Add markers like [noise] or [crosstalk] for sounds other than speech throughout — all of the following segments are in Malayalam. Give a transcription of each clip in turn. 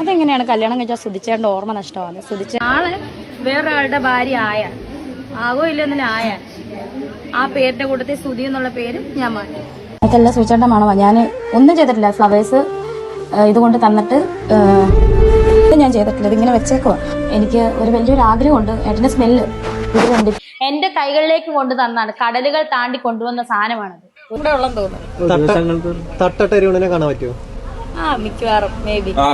അതെങ്ങനെയാണ് കല്യാണം കഴിച്ചാൽ സുധിച്ചേണ്ട ഓർമ്മ നഷ്ടമാണ് സുധിച്ച ആൾ വേറൊരാളുടെ ഭാര്യ ആയ. ആകോ ഇല്ലെന്നില്ല ആയ. ആ പേരിന്റെ കൂട്ടത്തിൽ സുധി എന്നുള്ള പേര് ഞാൻ മാറ്റി. അതല്ല സുധിച്ചേണ്ട മണവാ ഞാൻ ഒന്നും ചെയ്തിട്ടില്ല. ഫ്ലവേഴ്സ് ഇതുകൊണ്ട് തന്നിട്ട് ഇത് ഞാൻ ചെയ്തിട്ടില്ല. ഇതിങ്ങനെ വെച്ചേക്കുവാ. എനിക്ക് ഒരു വലിയൊരു ആഗ്രഹമുണ്ട്. ഏട്ടന്റെ സ്മെല്ല് ഇതുകൊണ്ട് കണ്ടി എന്റെ കൈകളിലേക്ക് കൊണ്ടു തന്നാണ്. കടലുകൾ താണ്ടി കൊണ്ടുവന്ന സാധനമാണത്. ഇവിടെ ഉള്ളതെന്ന് തോന്നുന്നു. തട്ടട്ടരുണിനെ കാണാൻ പറ്റുമോ? മിക്കവാറും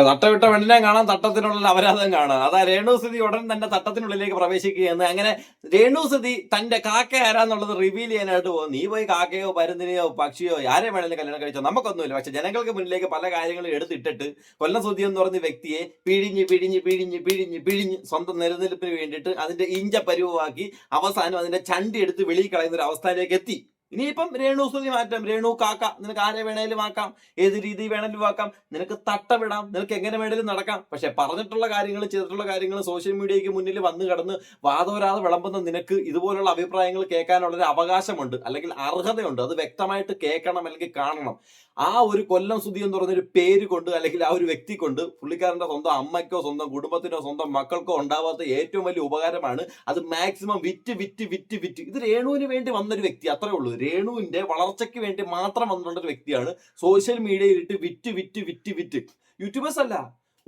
തട്ടവിട്ട പെണ്ണിനെ കാണാം തട്ടത്തിനുള്ളിൽ അപരാധം കാണാം. അതാ രേണുസ്ഥിതി ഉടൻ തന്നെ തട്ടത്തിനുള്ളിലേക്ക് പ്രവേശിക്കുകയെന്ന് അങ്ങനെ രേണുസ്ഥിതി തന്റെ കാക്ക ആരാന്നുള്ളത് റിവീൽ ചെയ്യാനായിട്ട് പോകും നീ പോയി കാക്കയോ പരുന്തിനെയോ പക്ഷിയോ ആരെ വേണമെങ്കിലും കല്യാണം കഴിച്ചോ? നമുക്കൊന്നുമില്ല. പക്ഷെ ജനങ്ങൾക്ക് മുന്നിലേക്ക് പല കാര്യങ്ങളും എടുത്തിട്ടിട്ട് കൊല്ലം സുധി എന്ന് പറഞ്ഞ വ്യക്തിയെ പിഴിഞ്ഞ് പിഴിഞ്ഞ് പിഴിഞ്ഞ് പിഴിഞ്ഞ് പിഴിഞ്ഞ് സ്വന്തം നിലനിൽപ്പിന് വേണ്ടിയിട്ട് അതിന്റെ ഇഞ്ച പരുവമാക്കി അവസാനം അതിന്റെ ചണ്ടി എടുത്ത് വെളിയിൽ കളയുന്ന ഒരു അവസ്ഥയിലേക്ക് എത്തി. ഇനിയിപ്പം രേണു സ്തുതി മാറ്റാം. രേണു കാക്ക നിനക്ക് ആരെ വേണേലും ആക്കാം. ഏത് രീതി വേണേലും ആക്കാം. നിനക്ക് തട്ടവിടാം നിനക്ക് എങ്ങനെ വേണേലും നടക്കാം. പക്ഷെ പറഞ്ഞിട്ടുള്ള കാര്യങ്ങൾ ചെയ്തിട്ടുള്ള കാര്യങ്ങൾ സോഷ്യൽ മീഡിയയ്ക്ക് മുന്നിൽ വന്നു കടന്ന് വാദോരാതെ വിളമ്പുന്ന നിനക്ക് ഇതുപോലുള്ള അഭിപ്രായങ്ങൾ കേൾക്കാനുള്ള ഒരു അവകാശമുണ്ട്. അല്ലെങ്കിൽ അർഹതയുണ്ട്. അത് വ്യക്തമായിട്ട് കേൾക്കണം അല്ലെങ്കിൽ കാണണം. ആ ഒരു കൊല്ലം സുധി എന്ന് പറഞ്ഞൊരു പേര് കൊണ്ട് അല്ലെങ്കിൽ ആ ഒരു വ്യക്തി കൊണ്ട് പുള്ളിക്കാരന്റെ സ്വന്തം അമ്മയ്ക്കോ സ്വന്തം കുടുംബത്തിനോ സ്വന്തം മക്കൾക്കോ ഉണ്ടാവാത്ത ഏറ്റവും വലിയ ഉപകാരമാണ് അത് മാക്സിമം വിറ്റ് വിറ്റ് വിറ്റ് വിറ്റ്. ഇത് രേണുവിന് വേണ്ടി വന്നൊരു വ്യക്തി അത്രേ ഉള്ളൂ. രേണുവിന്റെ വളർച്ചയ്ക്ക് വേണ്ടി മാത്രം വന്നിട്ടുള്ള ഒരു വ്യക്തിയാണ് സോഷ്യൽ മീഡിയയിലിട്ട് വിറ്റ് വിറ്റ് വിറ്റ് വിറ്റ്. യൂട്യൂബേഴ്സ് അല്ല.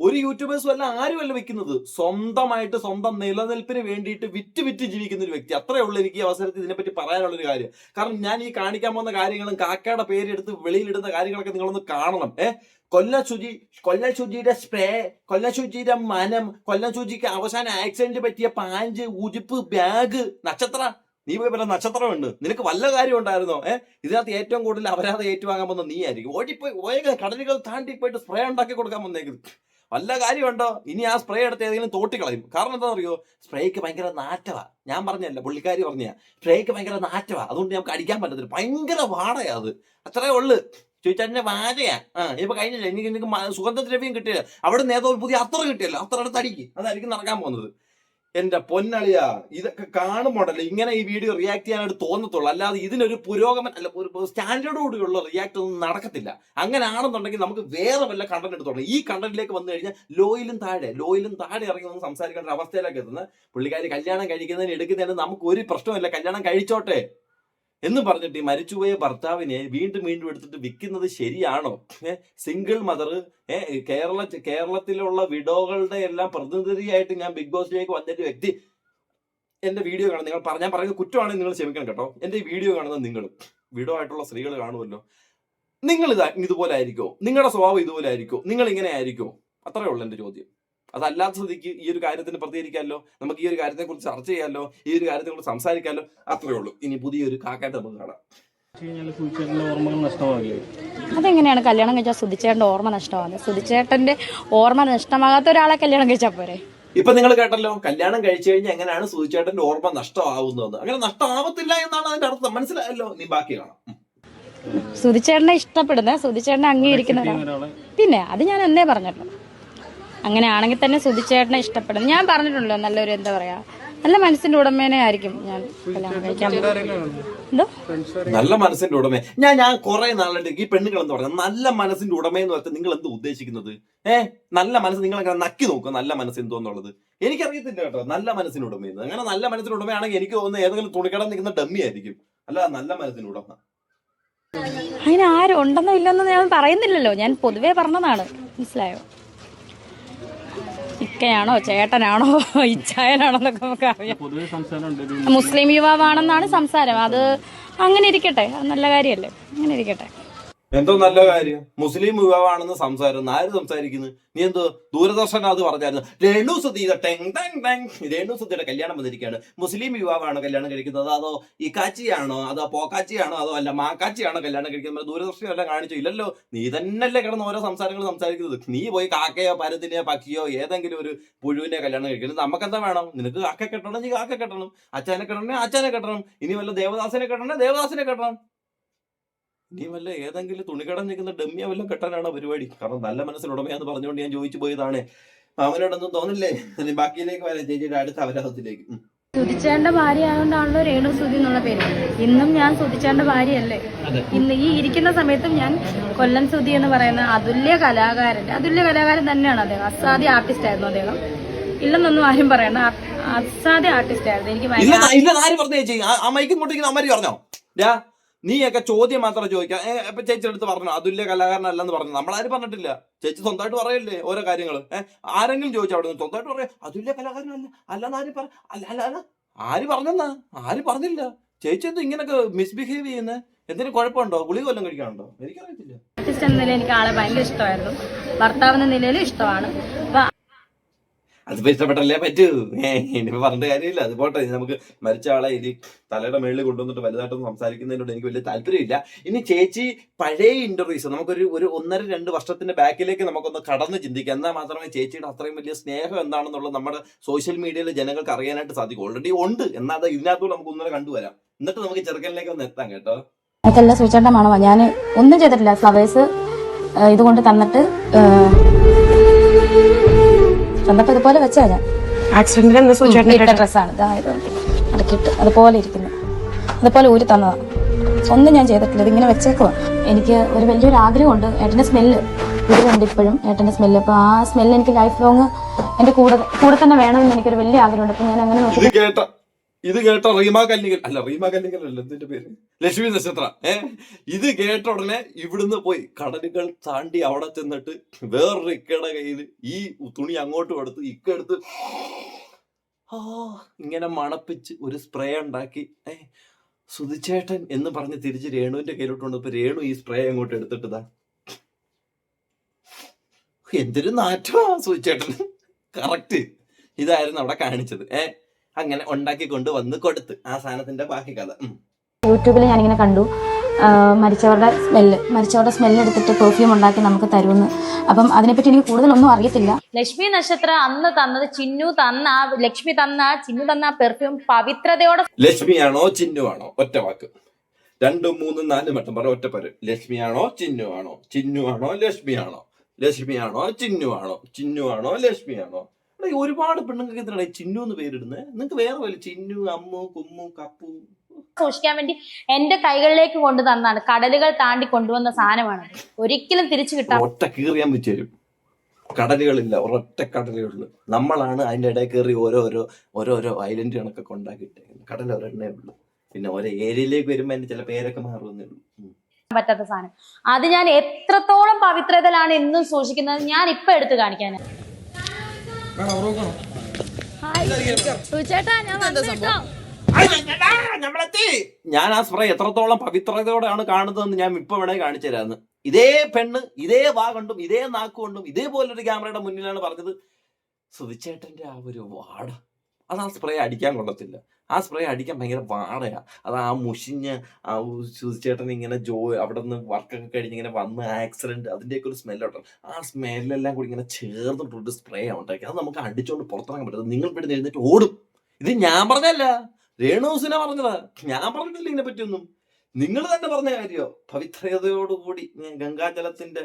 ഒരു യൂട്യൂബേഴ്സും അല്ല ആരുമല്ല വെക്കുന്നത്? സ്വന്തമായിട്ട് സ്വന്തം നിലനിൽപ്പിന് വേണ്ടിയിട്ട് വിറ്റ് വിറ്റ് ജീവിക്കുന്ന ഒരു വ്യക്തി. അത്രേ ഉള്ളൂ എനിക്ക് ഈ അവസരത്തിൽ ഇതിനെപ്പറ്റി പറയാനുള്ള ഒരു കാര്യം. കാരണം ഞാൻ ഈ കാണിക്കാൻ പോകുന്ന കാര്യങ്ങളും കാക്കയുടെ പേരെടുത്ത് വെളിയിലിടുന്ന കാര്യങ്ങളൊക്കെ നിങ്ങളൊന്ന് കാണണം. ഏഹ് കൊല്ല ശുചി കൊല്ല ശുചിയുടെ സ്പ്രേ കൊല്ല ശുചിയുടെ മനം കൊല്ല ശുചിക്ക് അവസാനം ആക്സിഡന്റ് പറ്റിയ പാഞ്ച് ഉജിപ്പ് ബാഗ് നക്ഷത്ര. നീ പോയി പറഞ്ഞ നക്ഷത്രമുണ്ട്. നിനക്ക് വല്ല കാര്യം ഉണ്ടായിരുന്നോ? ഏഹ് ഇതിനകത്ത് ഏറ്റവും കൂടുതൽ അപരാധം ഏറ്റുവാങ്ങാൻ പോകുന്ന നീ ആയിരിക്കും ഓടിപ്പോയി ഓയക കടലുകൾ താണ്ടി പോയിട്ട് സ്പ്രേ ഉണ്ടാക്കി കൊടുക്കാൻ വന്നേക്കുന്നത്. വല്ല കാര്യമുണ്ടോ? ഇനി ആ സ്പ്രേ എടുത്ത് ഏതെങ്കിലും തോട്ടി കളയും കാരണം എന്താ അറിയോ സ്പ്രേക്ക് ഭയങ്കര നാറ്റവാ. ഞാൻ പറഞ്ഞല്ല പുള്ളിക്കാരി പറഞ്ഞ സ്പ്രേക്ക് ഭയങ്കര നാറ്റവാ. അതുകൊണ്ട് നമുക്ക് അടിക്കാൻ പറ്റത്തില്ല. ഭയങ്കര വാടയാ അത്. അത്രേ ഉള്ളു. ചോദിച്ചാൽ വാഴയാ. ആ ഇപ്പൊ കഴിഞ്ഞില്ല? എനിക്ക് എനിക്ക് സുഗന്ധദ്രവ്യം കിട്ടിയില്ല. അവിടെ ഒരു പുതിയ അത്ര കിട്ടിയല്ലോ. അത്ര അടുത്ത് അടിക്കും. അതായിരിക്കും നടക്കാൻ പോകുന്നത്. എന്റെ പൊന്നളിയ ഇതൊക്കെ കാണുമ്പോണ്ടല്ലോ ഇങ്ങനെ ഈ വീഡിയോ റിയാക്ട് ചെയ്യാനായിട്ട് തോന്നത്തുള്ളൂ. അല്ലാതെ ഇതിനൊരു പുരോഗമനം അല്ല ഒരു സ്റ്റാൻഡേർഡ് കൂടിയുള്ള റിയാക്ട് ഒന്നും നടക്കത്തില്ല. അങ്ങനെ ആണെന്നുണ്ടെങ്കിൽ നമുക്ക് വേറെ വല്ല കണ്ടന്റ് എടുത്തോളാം. ഈ കണ്ടന്റിലേക്ക് വന്നു കഴിഞ്ഞാൽ ലോയിലും താഴെ ലോയിലും താഴെ ഇറങ്ങി വന്ന് സംസാരിക്കേണ്ട അവസ്ഥയിലേക്ക് എത്തുന്നത് പുള്ളിക്കാരി കല്യാണം കഴിക്കുന്നതിന് എടുക്കുന്നതിന് നമുക്ക് ഒരു പ്രശ്നമില്ല കല്യാണം കഴിച്ചോട്ടെ. എന്ന് പറഞ്ഞിട്ട് ഈ മരിച്ചുപോയ ഭർത്താവിനെ വീണ്ടും വീണ്ടും എടുത്തിട്ട് വിൽക്കുന്നത് ശരിയാണോ? സിംഗിൾ മദർ കേരള കേരളത്തിലുള്ള വിഡോകളുടെ എല്ലാം പ്രതിനിധിയായിട്ട് ഞാൻ ബിഗ് ബോസിലേക്ക് വന്നൊരു വ്യക്തി. എന്റെ വീഡിയോ കാണുന്ന നിങ്ങൾ പറഞ്ഞാൽ ഞാൻ പറയുന്നത് കുറ്റമാണെങ്കിൽ നിങ്ങൾ ക്ഷമിക്കണം കേട്ടോ. എന്റെ വീഡിയോ കാണുന്ന നിങ്ങൾ വിഡോ ആയിട്ടുള്ള സ്ത്രീകൾ കാണുമല്ലോ. നിങ്ങൾ ഇതാ ഇതുപോലെ ആയിരിക്കോ? നിങ്ങളുടെ സ്വഭാവം ഇതുപോലെ ആയിരിക്കോ? നിങ്ങൾ ഇങ്ങനെ ആയിരിക്കോ? അത്രേ ഉള്ളൂ എന്റെ ചോദ്യം. അതല്ലാത്ത സ്ഥിതിക്ക് ഈ ഒരു കാര്യത്തിന് പ്രതികരിക്കാമല്ലോ? നമുക്ക് ഈ ഒരു കാര്യത്തെ കുറിച്ച് ചർച്ച ചെയ്യാമല്ലോ? ഈ ഒരു കാര്യത്തെ കുറിച്ച് സംസാരിക്കാമല്ലോ? അത്രേ ഉള്ളൂ. ഇനി പുതിയൊരു കാക്കായിട്ട് നമുക്ക് കാണാം. അതെങ്ങനെയാണ് കല്യാണം കഴിച്ചാൽ സുധിച്ചേട്ടന്റെ ഓർമ്മ നഷ്ടമാകുന്നത് സുധിച്ചേട്ടന്റെ ഓർമ്മ നഷ്ടമാകാത്ത ഒരാളെ കല്യാണം കഴിച്ചാൽ പോരെ? ഇപ്പൊ നിങ്ങൾ കേട്ടല്ലോ കല്യാണം കഴിച്ചു കഴിഞ്ഞാൽ എങ്ങനെയാണ് സുധിച്ചേട്ടന്റെ ഓർമ്മ നഷ്ടമാവുന്നതെന്ന്. അങ്ങനെ നഷ്ടമാവത്തില്ല എന്നാണ് അതിന്റെ അർത്ഥം. മനസ്സിലായല്ലോ? നീ ബാക്കി കാണാം. സുധിച്ചേട്ടനെ ഇഷ്ടപ്പെടുന്ന സുധിച്ചേട്ടനെ അംഗീകരിക്കുന്ന പിന്നെ അത് ഞാൻ എന്നേ പറഞ്ഞല്ലോ അങ്ങനെ ആണെങ്കിൽ തന്നെ സുധിച്ചേട്ടനെ ഇഷ്ടപ്പെടും ഞാൻ പറഞ്ഞിട്ടുണ്ടല്ലോ നല്ലൊരു എന്താ പറയാ നല്ല മനസ്സിന്റെ ഉടമേനെ ആയിരിക്കും ഞാൻ കല്യാണം കഴിക്കാൻ പോകുന്നത്. എന്തോ? നല്ല മനസ്സിന്റെ ഉടമ. ഞാൻ ഞാൻ കുറെ നാളുണ്ട് ഈ പെണ്ണുങ്ങൾ എന്ന് പറഞ്ഞാൽ നല്ല മനസ്സിന്റെ ഉടമ എന്ന് പറഞ്ഞാൽ നിങ്ങൾ എന്ത് ഉദ്ദേശിക്കുന്നത്? ഏഹ് നല്ല മനസ്സ് നിങ്ങൾ അങ്ങനെ നക്കി നോക്കുക നല്ല മനസ്സ് എന്തോ എന്നുള്ളത്. എനിക്കറിയത്തില്ല കേട്ടോ നല്ല മനസ്സിന് ഉടമയെന്ന് അങ്ങനെ നല്ല മനസ്സിന് ഉടമയാണെങ്കിൽ എനിക്ക് തോന്നുന്നത് ഏതെങ്കിലും തുണിക്കട നിൽക്കുന്ന ഡമ്മി ആയിരിക്കും. അല്ല നല്ല മനസ്സിന് ഉടമ. ആരും ഉണ്ടെന്നോ ഇല്ലെന്നോ ഞാൻ പറയുന്നില്ലല്ലോ. ഞാൻ പൊതുവേ പറഞ്ഞതാണ്. മനസ്സിലായോ? ഇക്കയാണോ ചേട്ടനാണോ ഇച്ചായനാണോ എന്നൊക്കെ നമുക്ക് അറിയാം. മുസ്ലിം യുവാവാണെന്നാണ് സംസാരം. അത് അങ്ങനെ ഇരിക്കട്ടെ അത് നല്ല കാര്യമല്ലേ? അങ്ങനെ ഇരിക്കട്ടെ. എന്തോ നല്ല കാര്യം. മുസ്ലിം വിഭവമാണെന്ന് സംസാരം ആര് സംസാരിക്കുന്നു? നീ എന്തോ ദൂരദർശൻ അത് പറഞ്ഞായിരുന്നു. രേണു സുധീര ടെങ് ടെങ് ടെങ്. രേണു സുധിയുടെ കല്യാണം വന്നിരിക്കുകയാണ്. മുസ്ലിം യുവാവാണോ കല്യാണം കഴിക്കുന്നത്. അതോ ഇക്കാച്ചിയാണോ? അതോ പോക്കാച്ചിയാണോ? അതോ അല്ല മാക്കാച്ചിയാണോ കല്യാണം കഴിക്കുന്നത്? ദൂരദർശനം എല്ലാം കാണിച്ചു? ഇല്ലല്ലോ. നീ തന്നെയല്ലേ കിടന്ന് ഓരോ സംസാരങ്ങൾ സംസാരിക്കുന്നത്. നീ പോയി കാക്കയോ പരത്തിനെയോ പക്കിയോ ഏതെങ്കിലും ഒരു പുഴുവിനെ കല്യാണം കഴിക്കുന്നത് നമുക്കെന്താ വേണം? നിനക്ക് കാക്ക കെട്ടണം നീ കാക്ക കെട്ടണം. അച്ഛനെ കെട്ടണേ അച്ഛനെ കെട്ടണം. ഇനി വല്ല ദേവദാസനെ കെട്ടണേ ദേവദാസനെ കെട്ടണം. നീ വല്ല ഏതെങ്കിലും തുണിക്കടം നിൽക്കുന്ന ഡമ്മിയ വല്ല കെട്ടാനാണോ പരിപാടി? കാരണം നല്ല മനസ്സിലുടമയാന്ന് പറഞ്ഞുകൊണ്ട് ഞാൻ ചോദിച്ചു പോയതാണ്. അവനോടൊന്നും തോന്നില്ലേ? ഇനി ബാക്കിയിലേക്ക് വരാം. ചേച്ചിയുടെ അടുത്ത അവരാഹത്തിലേക്ക് സുതിച്ചേന്റെ ഭാര്യ ആയതുകൊണ്ടാണല്ലോ രേണു സുതി എന്നുള്ള പേര്. ഇന്നും ഞാൻ സുതിച്ചേന്റെ ഭാര്യയല്ലേ? ഇന്ന് ഈ ഇരിക്കുന്ന സമയത്തും ഞാൻ കൊല്ലം സുതി എന്ന് പറയുന്ന അതുല്യ കലാകാരൻ അതുല്യ കലാകാരൻ തന്നെയാണ് അദ്ദേഹം. അസാധ്യ ആർട്ടിസ്റ്റ് ആയിരുന്നു അദ്ദേഹം. ഇല്ലെന്നൊന്നും ആരും പറയണ്ട. അസാധ്യ ആർട്ടിസ്റ്റ് ആയിരുന്നു. എനിക്ക് ഭയങ്കര നീയൊക്കെ ചോദ്യം മാത്രം ചോദിക്കാം. ഇപ്പൊ ചേച്ചിയുടെ അടുത്ത് പറഞ്ഞു അതുല്യ കലാകാരനല്ലെന്ന് പറഞ്ഞു. നമ്മളാരും പറഞ്ഞിട്ടില്ല? ചേച്ചി സ്വന്തമായിട്ട് പറയല്ലേ ഓരോ കാര്യങ്ങൾ ഏഹ് ആരെങ്കിലും ചോദിച്ചു അവിടെ നിന്ന് സ്വന്തമായിട്ട് പറയാം അതുല്യ കലാകാരനല്ല അല്ലെന്ന് ആര് പറ അല്ല അല്ല അല്ല. ആര് പറഞ്ഞെന്നാ? ആര് പറഞ്ഞില്ല. ചേച്ചി എന്താ ഇങ്ങനൊക്കെ മിസ്ബിഹേവ് ചെയ്യുന്നത് എന്തെങ്കിലും കുഴപ്പമുണ്ടോ? ഗുളിക കൊല്ലം കഴിക്കാനുണ്ടോ? എനിക്കറിയത്തില്ല. എനിക്ക് ആളെ ഭയങ്കര ഇഷ്ടമായിരുന്നു. ഭർത്താവ് എന്ന ഇഷ്ടമാണ്. അപ്പൊ അതിപ്പോ ഇഷ്ടപ്പെട്ടല്ലേ പറ്റൂ? ഇനിയിപ്പോ പറഞ്ഞിട്ട് കാര്യമില്ല. അത് പോട്ടെ. നമുക്ക് മരിച്ച ആളെ ഇനി തലയുടെ മേളിൽ കൊണ്ടുവന്നിട്ട് വലുതായിട്ടൊന്നും സംസാരിക്കുന്നതിനോട് എനിക്ക് വലിയ താല്പര്യമില്ല. ഇനി ചേച്ചി പഴയ ഇന്റർവ്യൂസ് നമുക്കൊരു ഒരു ഒന്നര രണ്ട് വർഷത്തിന്റെ ബാക്കിലേക്ക് നമുക്കൊന്ന് കടന്ന് ചിന്തിക്കാം. എന്നാൽ മാത്രമേ ചേച്ചിയുടെ അത്രയും വലിയ സ്നേഹം എന്താണെന്നുള്ളത് നമ്മുടെ സോഷ്യൽ മീഡിയയിൽ ജനങ്ങൾക്ക് അറിയാനായിട്ട് സാധിക്കും. ഓൾറെഡി ഉണ്ട്. എന്നാൽ ഇതിനകത്തൂടെ നമുക്ക് ഒന്നര കണ്ടുവരാം. എന്നിട്ട് നമുക്ക് ചെറുക്കനിലേക്ക് ഒന്ന് എത്താം കേട്ടോ. അതല്ല ഞാൻ ഒന്നും ചെയ്തിട്ടില്ല. ഫ്ലവേഴ്സ് ഇതുകൊണ്ട് തന്നിട്ട് തന്നപ്പോ ഇതുപോലെ വെച്ചാ ഞാൻ. ഡ്രസ്സാണ്. അതുപോലെ ഇരിക്കുന്നു. അതുപോലെ ഊരി തന്നതാ. ഒന്നും ഞാൻ ചെയ്തിട്ടില്ല. ഇതിങ്ങനെ വെച്ചേക്കുവാ. എനിക്ക് ഒരു വലിയൊരു ആഗ്രഹമുണ്ട്. ഏട്ടന്റെ സ്മെല്ല്. ഇതിലുണ്ട് ഇപ്പോഴും ഏട്ടന്റെ സ്മെല്ല്. അപ്പൊ ആ സ്മെല്ല് എനിക്ക് ലൈഫ് ലോങ് എന്റെ കൂടെ കൂടെ തന്നെ വേണമെന്ന് എനിക്കൊരു വലിയ ആഗ്രഹമുണ്ട്. അപ്പൊ ഞാൻ അങ്ങനെ നോക്കി ഇത് കേട്ട റീമ കല്ലിങ്കൽ അല്ല റീമ കല്ലിങ്കൽ അല്ല എന്തിന്റെ പേര്? ലക്ഷ്മി നക്ഷത്ര ഏ? ഇത് കേട്ട ഉടനെ ഇവിടുന്ന് പോയി കടലുകൾ താണ്ടി അവിടെ ചെന്നിട്ട് വേറൊരു ഇക്കയുടെ കയ്യിൽ ഈ തുണി അങ്ങോട്ട് കൊടുത്ത് ഇക്ക എടുത്ത് ആ ഇങ്ങനെ മണപ്പിച്ച് ഒരു സ്പ്രേ ഉണ്ടാക്കി ഏ? സുധിച്ചേട്ടൻ എന്ന് പറഞ്ഞ് തിരിച്ച് രേണുവിന്റെ കയ്യിലോട്ട് ഇപ്പൊ രേണു ഈ സ്പ്രേ അങ്ങോട്ട് എടുത്തിട്ടതാ. എന്തൊരു നാറ്റമാ സുധിച്ചേട്ടൻ കറക്റ്റ്. ഇതായിരുന്നു അവിടെ കാണിച്ചത് ഏ? അങ്ങനെ ഉണ്ടാക്കി കൊണ്ട് വന്ന് കൊടുത്ത് ആ സാധനത്തിന്റെ ബാക്കി കഥ. യൂട്യൂബിൽ ഞാനിങ്ങനെ കണ്ടു. മരിച്ചവരുടെ സ്മെല്ല് മരിച്ചവരുടെ സ്മെല്ല് എടുത്തിട്ട് പെർഫ്യൂം ഉണ്ടാക്കി നമുക്ക് തരുമെന്ന്. അപ്പം അതിനെപ്പറ്റി എനിക്ക് കൂടുതലൊന്നും അറിയത്തില്ല. ലക്ഷ്മി നക്ഷത്ര അന്ന് തന്നത് ചിന്നു തന്ന ആ ലക്ഷ്മി തന്ന ആ ചിന്നു തന്ന ആ പെർഫ്യൂം പവിത്രതയോടെ ലക്ഷ്മിയാണോ ചിന്നു ആണോ ഒറ്റ വാക്ക്. രണ്ടും മൂന്നും നാലും വട്ടം പറ ഒറ്റ പേര് ലക്ഷ്മിയാണോ ചിന്നു ആണോ ചിന്നു ആണോ ലക്ഷ്മിയാണോ? ലക്ഷ്മിയാണോ ചിന്നു ആണോ ചിന്നു ആണോ ലക്ഷ്മിയാണോ? എടാ, ഒരുപാട് പെണ്ണുങ്ങൾക്ക് എന്തിനാണ് ചിന്നു എന്ന് പേരിടുന്നത്? നിങ്ങൾക്ക് വേറെ പോലെ ചിന്നു അമ്മു കുമ്മു കപ്പു? സൂക്ഷിക്കാൻ വേണ്ടി എന്റെ കൈകളിലേക്ക് കൊണ്ടു തന്നാണ്. കടലുകൾ താണ്ടി കൊണ്ടുവന്ന സാധനമാണ്. ഒരിക്കലും തിരിച്ചു കിട്ടാൻ ഒറ്റ കീറിയാൻ വെച്ചു കടലുകളില്ല ഒരൊറ്റ കടലേ ഉള്ളൂ. നമ്മളാണ് അതിന്റെ ഇടയിൽ കയറി ഓരോരോ ഓരോരോ ഐലൻഡ് കണക്കൊക്കെ ഉണ്ടാക്കിയിട്ടേക്കുന്നത് കടൽ ഒരെണ്ണേ ഉള്ളൂ. പിന്നെ ഓരോ ഏരിയയിലേക്ക് വരുമ്പോൾ അതിന്റെ ചില പേരൊക്കെ മാറുന്നേ ഉള്ളൂ. പറ്റാത്ത സാധനം. അത് ഞാൻ എത്രത്തോളം പവിത്രതയിലാണ് എന്നും സൂക്ഷിക്കുന്നത് ഞാൻ ഇപ്പൊ എടുത്തു കാണിക്കാൻ ചേട്ടാ ഞാൻ ആ സ്പ്രേ എത്രത്തോളം പവിത്രതയോടെയാണ് കാണുന്നതെന്ന് ഞാൻ ഇപ്പൊ വേണേ കാണിച്ചു തരാന്ന്. ഇതേ പെണ്ണ് ഇതേ വാ കണ്ടും ഇതേ നാക്ക് കൊണ്ടും ഇതേപോലൊരു ക്യാമറയുടെ മുന്നിലാണ് പറഞ്ഞത്. സുധിച്ചേട്ടന്റെ ആ ഒരു വാട. അത് ആ സ്പ്രേ അടിക്കാൻ കൊള്ളത്തില്ല. ആ സ്പ്രേ അടിക്കാൻ ഭയങ്കര വാടയാ അത് ആ മുഷിഞ്ഞ ആ ചേട്ടൻ ഇങ്ങനെ ജോ അവിടെ നിന്ന് വർക്കൊക്കെ കഴിഞ്ഞ് ഇങ്ങനെ വന്ന് ആക്സിഡന്റ് അതിന്റെയൊക്കെ ഒരു സ്മെല്ലോട്ടോ ആ സ്മെല്ലെല്ലാം കൂടി ഇങ്ങനെ ചേർന്നിട്ടൊരു സ്പ്രേ ഉണ്ടാക്കി അത് നമുക്ക് അടിച്ചുകൊണ്ട് പുറത്തിറങ്ങാൻ പറ്റും നിങ്ങൾ ഇവിടെ എഴുന്നേറ്റ് ഓടും. ഇത് ഞാൻ പറഞ്ഞല്ല രേണുസിനെ പറഞ്ഞതാ. ഞാൻ പറഞ്ഞിട്ടില്ല ഇതിനെ പറ്റിയൊന്നും നിങ്ങൾ തന്നെ പറഞ്ഞ കാര്യോ? പവിത്രതയോടുകൂടി ഗംഗാജലത്തിന്റെ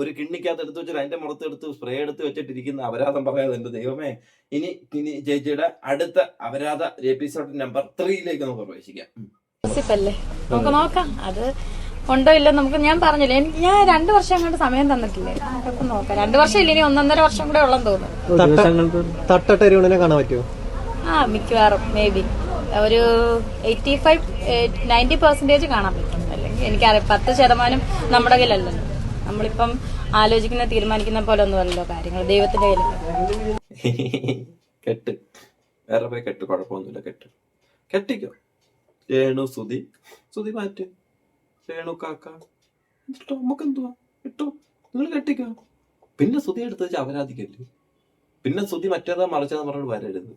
ഒരു കിണ്ണിക്കകത്ത് എടുത്ത് വെച്ചിട്ട് അതിന്റെ മുറത്ത് എടുത്ത് സ്പ്രേ എടുത്ത് വെച്ചിട്ടിരിക്കുന്ന അപരാധം പറയാതെ എന്റെ ദൈവമേ. ഇനി ഇനി ചേച്ചിയുടെ അടുത്ത അപരാധ എപ്പിസോഡ് നമ്പർ ത്രീയിലേക്ക് നമുക്ക് പ്രവേശിക്കാം. ഉം. അല്ലേ നമുക്ക് നോക്കാം. അത് ഉണ്ടോ ഇല്ല നമുക്ക് ഞാൻ പറഞ്ഞില്ല? എനിക്ക് ഞാൻ രണ്ടു വർഷം അങ്ങോട്ട് സമയം തന്നിട്ടില്ലേ? അതൊക്കെ നോക്കാം. രണ്ടു വർഷം ഇല്ല ഇനി ഒന്നൊന്നര വർഷം കൂടെ ഉള്ളെന്ന് തോന്നുന്നു. കാണാൻ പറ്റുമോ? ആ മിക്കവാറും മേ ബി ഒരു എയ്റ്റി ഫൈവ് നയന്റി പെർസെന്റേജ് കാണാൻ പറ്റും. അല്ലെങ്കിൽ എനിക്കറിയാം പത്ത് ശതമാനം നമ്മുടെ കയ്യിലല്ലല്ലോ. നമ്മളിപ്പം ആലോചിക്കുന്ന തീരുമാനിക്കുന്ന പോലെ ഒന്നും അല്ലല്ലോ കാര്യങ്ങൾ. ദൈവത്തിന്റെ കയ്യിൽ കെട്ട്. വേറെ പോയി കെട്ട്. കുഴപ്പമൊന്നുമില്ല കെട്ട്. കെട്ടിക്കോ? രേണു സുതി സുതി മാറ്റ്. രേണു കാക്ക. ഇട്ടോ നമുക്ക് എന്തുവാ ഇട്ടോ നിങ്ങൾ കെട്ടിക്കോ? പിന്നെ സുതി എടുത്ത് വെച്ച് അപരാധിക്കല്ലേ പിന്നെ സുതി മറ്റേതാ മറിച്ചതാ പറഞ്ഞിട്ട് വരരുത്.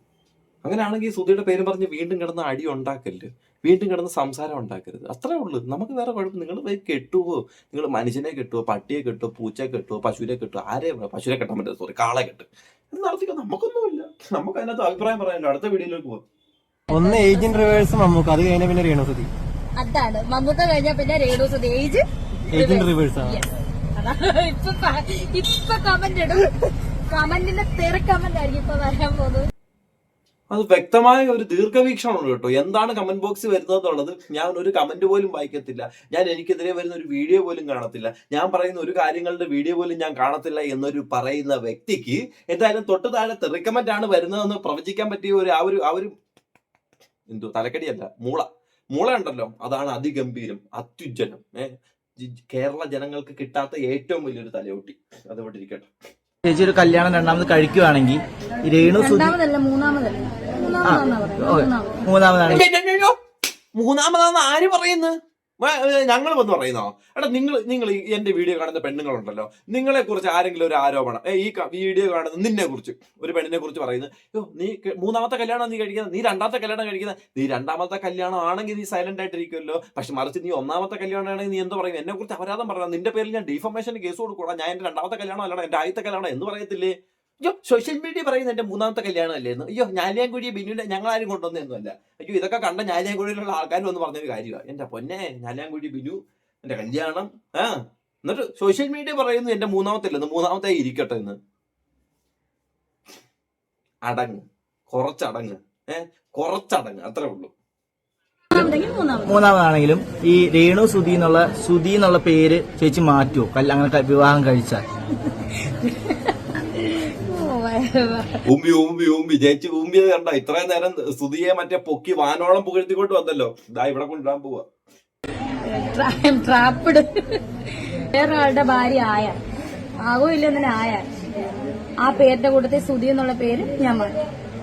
അങ്ങനെയാണെങ്കിൽ സുധിയുടെ പേര് പറഞ്ഞ് വീണ്ടും കിടന്ന് അടി ഉണ്ടാക്കല്ല് വീണ്ടും കിടന്ന് സംസാരം ഉണ്ടാക്കരുത്. അത്രേ ഉള്ളൂ. നമുക്ക് വേറെ കുഴപ്പം നിങ്ങൾ കെട്ടുവോ? നിങ്ങൾ മനുഷ്യനെ കെട്ടുവോ? പട്ടിയെ കെട്ടുവോ? പൂച്ചയെ കെട്ടുവോ? പശുവിനെ കെട്ടുവോ? ആരെ പശുവിനെ കെട്ടാൻ പറ്റില്ല. സോറി കാളെ കെട്ട്. ഇത് നടത്തിക്കാൻ നമുക്കൊന്നുമില്ല. നമുക്ക് അതിനകത്ത് അഭിപ്രായം പറയാനുള്ള അടുത്ത വീഡിയോയിലേക്ക് പോകും ഒന്ന് ഏജിൻ റിവേഴ്സ് മമ്മൂക്ക്. അത് കഴിഞ്ഞ പിന്നെ രേണുസുതി അതാണ്. മമ്മൂക്ക കഴിഞ്ഞാൽ പിന്നെ Renu Sudhi. Age age in reverse ആണ് ഇപ്പൊ ഇപ്പൊ കമന്റ് ഇടും. കമന്റിന്റെ തെറി കമന്റ് ആയിരിക്കും ഇപ്പൊ വരാൻ പോകുന്നത്. അത് വ്യക്തമായ ഒരു ദീർഘവീക്ഷണമുണ്ട് കേട്ടോ. എന്താണ് കമന്റ് ബോക്സ് വരുന്നത് എന്നുള്ളത് ഞാൻ ഒരു കമന്റ് പോലും വായിക്കത്തില്ല. ഞാൻ എനിക്കെതിരെ വരുന്ന ഒരു വീഡിയോ പോലും കാണത്തില്ല. ഞാൻ പറയുന്ന ഒരു കാര്യങ്ങളുടെ വീഡിയോ പോലും ഞാൻ കാണത്തില്ല എന്നൊരു പറയുന്ന വ്യക്തിക്ക് എന്തായാലും തൊട്ട് താഴത്തെ റിക്കമെന്റ് ആണ് വരുന്നതെന്ന് പ്രവചിക്കാൻ പറ്റിയ ഒരു ആ ഒരു ആ ഒരു എന്തോ തലക്കടിയല്ല മൂള. മൂള ഉണ്ടല്ലോ. അതാണ് അതിഗംഭീരം അത്യുജ്ജനം കേരള ജനങ്ങൾക്ക് കിട്ടാത്ത ഏറ്റവും വലിയൊരു തലയോട്ടി. അതുകൊണ്ട് ഇരിക്കട്ടെ. ചേച്ചി ഒരു കല്യാണം രണ്ടാമത് കഴിക്കുവാണെങ്കിൽ രേണു സുധി മൂന്നാമതാണ്. ആര് പറയുന്നത് ഞങ്ങൾ വന്ന് പറയുന്നോ? എടാ നിങ്ങൾ നിങ്ങൾ എന്റെ വീഡിയോ കാണുന്ന പെണ്ണുങ്ങളുണ്ടല്ലോ. നിങ്ങളെ കുറിച്ച് ആരെങ്കിലും ഒരു ആരോപണം ഏ, ഈ വീഡിയോ കാണുന്ന നിന്നെ കുറിച്ച് ഒരു പെണ്ണിനെ കുറിച്ച് പറയുന്നത് യോ നീ മൂന്നാമത്തെ കല്യാണം നീ കഴിക്കുന്നത് നീ രണ്ടാമത്തെ കല്യാണം കഴിക്കുന്നത് നീ രണ്ടാമത്തെ കല്യാണം ആണെങ്കിൽ നീ സൈലന്റ് ആയിട്ടിരിക്കുമല്ലോ പക്ഷെ മറിച്ച് നീ ഒന്നാമത്തെ കല്യാണം ആണെങ്കിൽ നീ എന്ത് പറയുന്നത് എന്നെ കുറിച്ച് അപരാധം പറയണം. നിന്റെ പേരിൽ ഞാൻ ഡിഫോമേഷൻ കേസ് കൊടുക്കൂടാ ഞാൻ എന്റെ രണ്ടാമത്തെ കല്യാണം അല്ലടാ എന്റെ ആദ്യത്തെ കല്യാണം എന്ന് പറയത്തില്ലേ? അയ്യോ സോഷ്യൽ മീഡിയ പറയുന്ന എന്റെ മൂന്നാമത്തെ കല്യാണം അല്ലായിരുന്നു അയ്യോ ഞാലിയാൻകുഴി ബിന്നുവിനെ ഞങ്ങളാരും കൊണ്ടുവന്നൊന്നുമല്ല അയ്യോ ഇതൊക്കെ കണ്ട ഞാലിയാൻകുഴിയിലുള്ള ആൾക്കാർ വന്ന് പറഞ്ഞൊരു കാര്യമാണ് എന്റെ പൊന്നെ ഞാലിയാൻകുഴി ബിനു എന്റെ കല്യാണം ആ എന്നിട്ട് സോഷ്യൽ മീഡിയ പറയുന്നു എന്റെ മൂന്നാമത്തെ അല്ലെന്ന് മൂന്നാമത്തെ ഇരിക്കട്ടെ എന്ന്. അടങ്ങ്. കുറച്ചടങ്ങ്. ഏഹ് കുറച്ചടങ്ങ്. അത്രേ ഉള്ളൂ. മൂന്നാമതാണെങ്കിലും ഈ രേണു സുധി എന്നുള്ള സുധി എന്നുള്ള പേര് ചേച്ചി മാറ്റുമോ അങ്ങനെ വിവാഹം കഴിച്ചാൽ. [laughs] [laughs] ഊമ്പി ഉമ്മി ഉമ്മി ജയിച്ച് ഉമ്മി കണ്ട? ഇത്രയും നേരം സ്തുതിയെ മറ്റേ പൊക്കി വാനോളം പുകഴ്ത്തിക്കൊണ്ട് വന്നല്ലോ. ഇതാ ഇവിടെ കൊണ്ടിടാൻ പോവാ. ട്രാപ്പിഡ് വേറൊരാളുടെ ഭാര്യ ആയ. ആകോ ഇല്ലെന്നെ ആയ? ആ പേരിന്റെ കൂട്ടത്തിൽ സുധി എന്നുള്ള പേര് ഞാൻ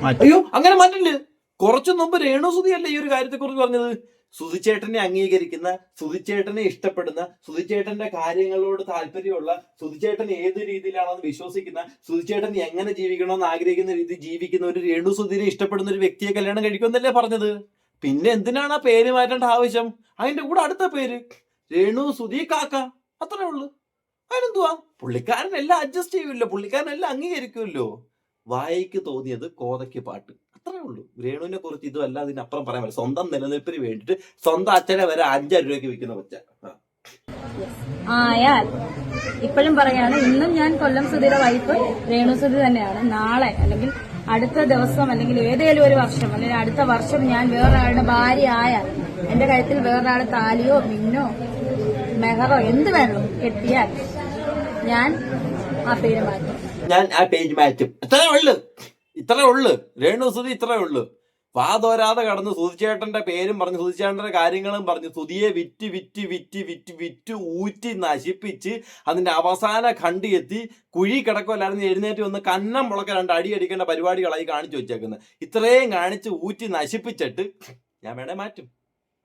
അയ്യോ അങ്ങനെ മാറ്റില്ല കുറച്ചു മുമ്പ് രേണു സുധി അല്ലേ ഈ ഒരു കാര്യത്തെ കുറിച്ച് പറഞ്ഞത്? സുധിച്ചേട്ടനെ അംഗീകരിക്കുന്ന സുധിച്ചേട്ടനെ ഇഷ്ടപ്പെടുന്ന സുധിച്ചേട്ടന്റെ കാര്യങ്ങളോട് താല്പര്യമുള്ള സുധിച്ചേട്ടൻ ഏത് രീതിയിലാണെന്ന് വിശ്വസിക്കുന്ന സുധിച്ചേട്ടൻ എങ്ങനെ ജീവിക്കണമെന്ന് ആഗ്രഹിക്കുന്ന രീതി ജീവിക്കുന്ന ഒരു രേണു സുധിനെ ഇഷ്ടപ്പെടുന്ന ഒരു വ്യക്തിയെ കല്യാണം കഴിക്കുമെന്നല്ലേ പറഞ്ഞത്? പിന്നെ എന്തിനാണ് ആ പേര് മാറ്റേണ്ട ആവശ്യം? അതിന്റെ കൂടെ അടുത്ത പേര് രേണു സുധി കാക്ക. അത്രേ ഉള്ളൂ. അതിനെന്തുവാ? പുള്ളിക്കാരൻ എല്ലാം അഡ്ജസ്റ്റ് ചെയ്യുമല്ലോ പുള്ളിക്കാരൻ എല്ലാം അംഗീകരിക്കുമല്ലോ. വായിക്ക് തോന്നിയത് കോതയ്ക്ക് പാട്ട്. അത്രേ ഉള്ളൂ. രേണുവിനെ കുറിച്ച് ഇതും അല്ല അതിനപ്പുറം പറയാൻ പറ്റില്ല. സ്വന്തം നിലനിൽപ്പിന് വേണ്ടിയിട്ട് സ്വന്തം അച്ഛനെ വരെ അഞ്ചായിരം രൂപയ്ക്ക് വിൽക്കുന്ന കൊച്ച. ആയാൽ ഇപ്പോഴും പറയാണ് ഇന്നും ഞാൻ കൊല്ലം സുധിയുടെ വൈഫ് രേണു സുധി തന്നെയാണ്. നാളെ അല്ലെങ്കിൽ അടുത്ത ദിവസം അല്ലെങ്കിൽ ഏതെങ്കിലും ഒരു വർഷം അല്ലെങ്കിൽ അടുത്ത വർഷം ഞാൻ വേറൊരാളുടെ ഭാര്യ ആയാൽ എന്റെ കഴുത്തിൽ വേറൊരാൾ താലിയോ മിന്നോ മെഹറോ എന്ത് വേണോ കെട്ടിയാൽ ഞാൻ ആ പേര് മാറ്റും. ഞാൻ ആ പേര് മാറ്റും. ഉള്ളു. ഇത്രേ ഉള്ളു. രേണു സുധി ഇത്രേ ഉള്ളു. വാതോരാതെ കടന്ന് സുതിച്ചേട്ടന്റെ പേരും പറഞ്ഞ് സുതിച്ചേട്ടന്റെ കാര്യങ്ങളും പറഞ്ഞ് സുതിയെ വിറ്റ് വിറ്റ് വിറ്റ് വിറ്റ് വിറ്റ് ഊറ്റി നശിപ്പിച്ച് അതിന്റെ അവസാന ഖണ്ഡി എത്തി കുഴി കിടക്കുമല്ലായിരുന്നു എഴുന്നേറ്റ് വന്ന് കന്നം മുളക്ക രണ്ട് അടി അടിക്കേണ്ട പരിപാടികളായി കാണിച്ചു വെച്ചേക്കുന്നത് ഇത്രയും കാണിച്ച് ഊറ്റി നശിപ്പിച്ചിട്ട് ഞാൻ വേണേ മാറ്റും.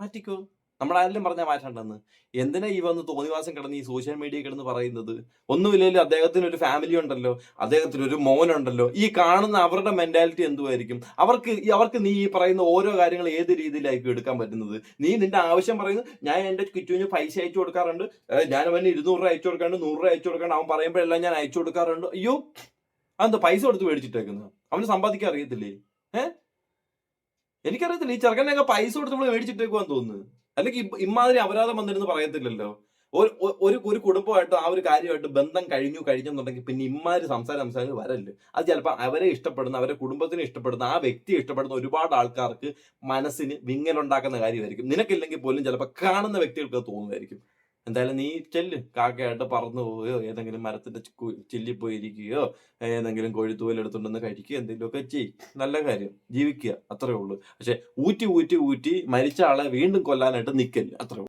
മാറ്റിക്കോ. നമ്മളാരെങ്കിലും പറഞ്ഞ മാറ്റണ്ടെന്ന്. എന്തിനാ ഈ വന്ന് തോന്നിവാസം കിടന്ന് ഈ സോഷ്യൽ മീഡിയ കിടന്ന് പറയുന്നത്? ഒന്നുമില്ലെങ്കിലും അദ്ദേഹത്തിന് ഒരു ഫാമിലി ഉണ്ടല്ലോ അദ്ദേഹത്തിന് ഒരു മോനുണ്ടല്ലോ. ഈ കാണുന്ന അവരുടെ മെന്റാലിറ്റി എന്തുമായിരിക്കും അവർക്ക് അവർക്ക് നീ ഈ പറയുന്ന ഓരോ കാര്യങ്ങൾ ഏത് രീതിയിലായിരിക്കും എടുക്കാൻ പറ്റുന്നത്? നീ നിന്റെ ആവശ്യം പറയുന്നു ഞാൻ എന്റെ കുറ്റുവിന് പൈസ അയച്ചു കൊടുക്കാറുണ്ട്. ഞാൻ അവന് ഇരുന്നൂറ് രൂപ അയച്ചു കൊടുക്കാണ്ട് നൂറ് രൂപ അയച്ചു കൊടുക്കാണ്ട് അവൻ പറയുമ്പോഴെല്ലാം ഞാൻ അയച്ചു കൊടുക്കാറുണ്ട്. അയ്യോ അതെന്താ പൈസ കൊടുത്ത് മേടിച്ചിട്ടേക്കുന്നത് അവന് സമ്പാദിക്കാൻ അറിയത്തില്ലേ? ഏഹ് എനിക്കറിയത്തില്ല ഈ ചെറുക്കനൊക്കെ പൈസ കൊടുത്ത് നമ്മൾ മേടിച്ചിട്ടേക്കുവാന്ന് തോന്നുന്നു. അല്ലെങ്കിൽ ഇമാതിരി അപരാധം വന്നിരുന്ന് പറയത്തില്ലല്ലോ. ഒരു ഒരു കുടുംബമായിട്ട് ആ ഒരു കാര്യമായിട്ട് ബന്ധം കഴിഞ്ഞു കഴിഞ്ഞെന്നുണ്ടെങ്കിൽ പിന്നെ ഇമ്മാതിരി സംസാരം സംസാരം വരല്ല. അത് ചിലപ്പോൾ അവരെ ഇഷ്ടപ്പെടുന്ന അവരെ കുടുംബത്തിനെ ഇഷ്ടപ്പെടുന്ന ആ വ്യക്തി ഇഷ്ടപ്പെടുന്ന ഒരുപാട് ആൾക്കാർക്ക് മനസ്സിന് വിങ്ങലുണ്ടാക്കുന്ന കാര്യമായിരിക്കും. നിനക്കില്ലെങ്കിൽ പോലും ചിലപ്പോൾ കാണുന്ന വ്യക്തികൾക്ക് തോന്നുമായിരിക്കും. എന്തായാലും നീ ചെല്ല്. കാക്കയായിട്ട് പറന്നു പോവുകയോ ഏതെങ്കിലും മരത്തിന്റെ ചില്ലിപ്പോയിരിക്കുകയോ ചില്ലിൽ പോയി ഇരിക്കുകയോ ഏതെങ്കിലും കോഴിത്തൂവൽ എടുത്തുകൊണ്ടെന്ന് കഴിക്കുകയോ എന്തെങ്കിലുമൊക്കെ ചെയ് നല്ല കാര്യം. ജീവിക്കുക. അത്രേ ഉള്ളൂ. പക്ഷെ ഊറ്റി ഊറ്റി ഊറ്റി മരിച്ച ആളെ വീണ്ടും കൊല്ലാനായിട്ട് നിൽക്കല്ല അത്രേ